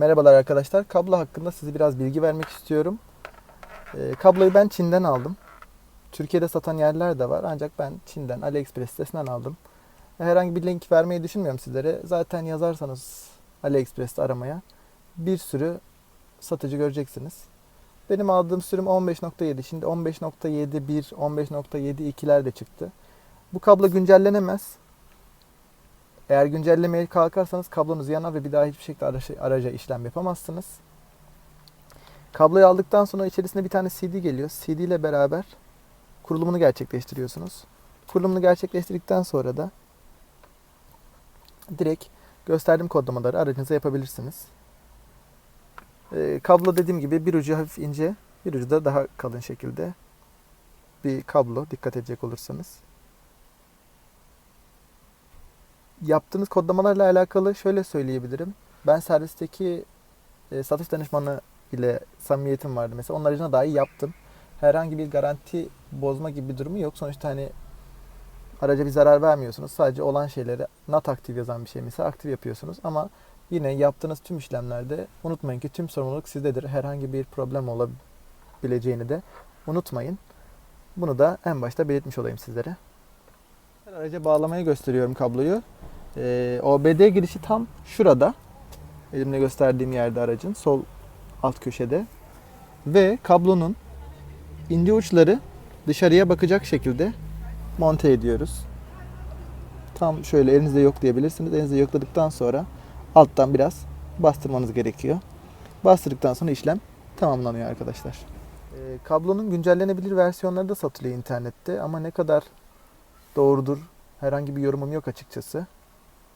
Merhabalar arkadaşlar. Kablo hakkında size biraz bilgi vermek istiyorum. Ee, kabloyu ben Çin'den aldım. Türkiye'de satan yerler de var ancak ben Çin'den AliExpress sitesinden aldım. Herhangi bir link vermeyi düşünmüyorum sizlere. Zaten yazarsanız AliExpress'te aramaya bir sürü satıcı göreceksiniz. Benim aldığım sürüm 15.7. Şimdi 15.71, 15.72'ler de çıktı. Bu kablo güncellenemez. Eğer güncellemeye kalkarsanız kablonuz yanar ve bir daha hiçbir şekilde araca, araca işlem yapamazsınız. Kabloyu aldıktan sonra içerisinde bir tane CD geliyor. CD ile beraber kurulumunu gerçekleştiriyorsunuz. Kurulumunu gerçekleştirdikten sonra da direkt gösterdiğim kodlamaları aracınıza yapabilirsiniz. Ee, kablo dediğim gibi bir ucu hafif ince, bir ucu da daha kalın şekilde bir kablo dikkat edecek olursanız. Yaptığınız kodlamalarla alakalı şöyle söyleyebilirim. Ben servisteki e, satış danışmanı ile samimiyetim vardı mesela. Onun aracına dahi yaptım. Herhangi bir garanti bozma gibi bir durumu yok. Sonuçta hani araca bir zarar vermiyorsunuz. Sadece olan şeyleri not aktif yazan bir şey mesela aktif yapıyorsunuz. Ama yine yaptığınız tüm işlemlerde unutmayın ki tüm sorumluluk sizdedir. Herhangi bir problem olabileceğini de unutmayın. Bunu da en başta belirtmiş olayım sizlere. Araca bağlamayı gösteriyorum kabloyu. Ee, OBD girişi tam şurada. Elimle gösterdiğim yerde aracın sol alt köşede. Ve kablonun ince uçları dışarıya bakacak şekilde monte ediyoruz. Tam şöyle elinizde yok diyebilirsiniz. Elinizde yokladıktan sonra alttan biraz bastırmanız gerekiyor. Bastırdıktan sonra işlem tamamlanıyor arkadaşlar. Ee, kablonun güncellenebilir versiyonları da satılıyor internette ama ne kadar doğrudur herhangi bir yorumum yok açıkçası.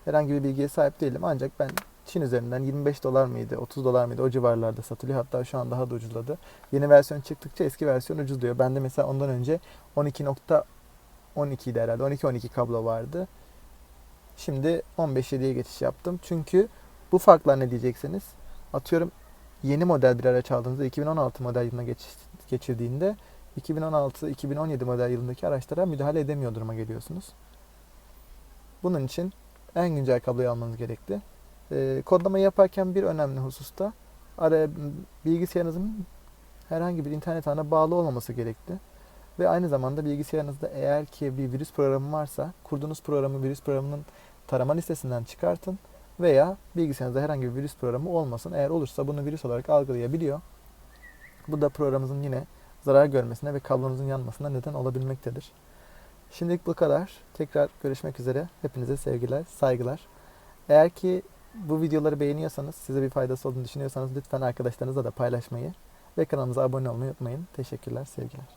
Herhangi bir bilgiye sahip değilim ancak ben Çin üzerinden 25 dolar mıydı, 30 dolar mıydı o civarlarda satılıyor. Hatta şu an daha da ucuzladı. Yeni versiyon çıktıkça eski versiyon ucuzluyor. Bende mesela ondan önce 12.12 idi herhalde. 12.12 kablo vardı. Şimdi 15.7'ye geçiş yaptım. Çünkü bu farklar ne diyeceksiniz? Atıyorum yeni model bir araç aldığınızda 2016 model yılına geçiş, geçirdiğinde 2016-2017 model yılındaki araçlara müdahale edemiyor duruma geliyorsunuz. Bunun için en güncel kabloyu almanız gerekli. Ee, kodlama yaparken bir önemli hususta ara, bilgisayarınızın herhangi bir internet ağına bağlı olmaması gerekli. Ve aynı zamanda bilgisayarınızda eğer ki bir virüs programı varsa kurduğunuz programı virüs programının tarama listesinden çıkartın veya bilgisayarınızda herhangi bir virüs programı olmasın. Eğer olursa bunu virüs olarak algılayabiliyor. Bu da programınızın yine zarar görmesine ve kablonuzun yanmasına neden olabilmektedir. Şimdilik bu kadar. Tekrar görüşmek üzere. Hepinize sevgiler, saygılar. Eğer ki bu videoları beğeniyorsanız, size bir faydası olduğunu düşünüyorsanız lütfen arkadaşlarınızla da paylaşmayı ve kanalımıza abone olmayı unutmayın. Teşekkürler, sevgiler.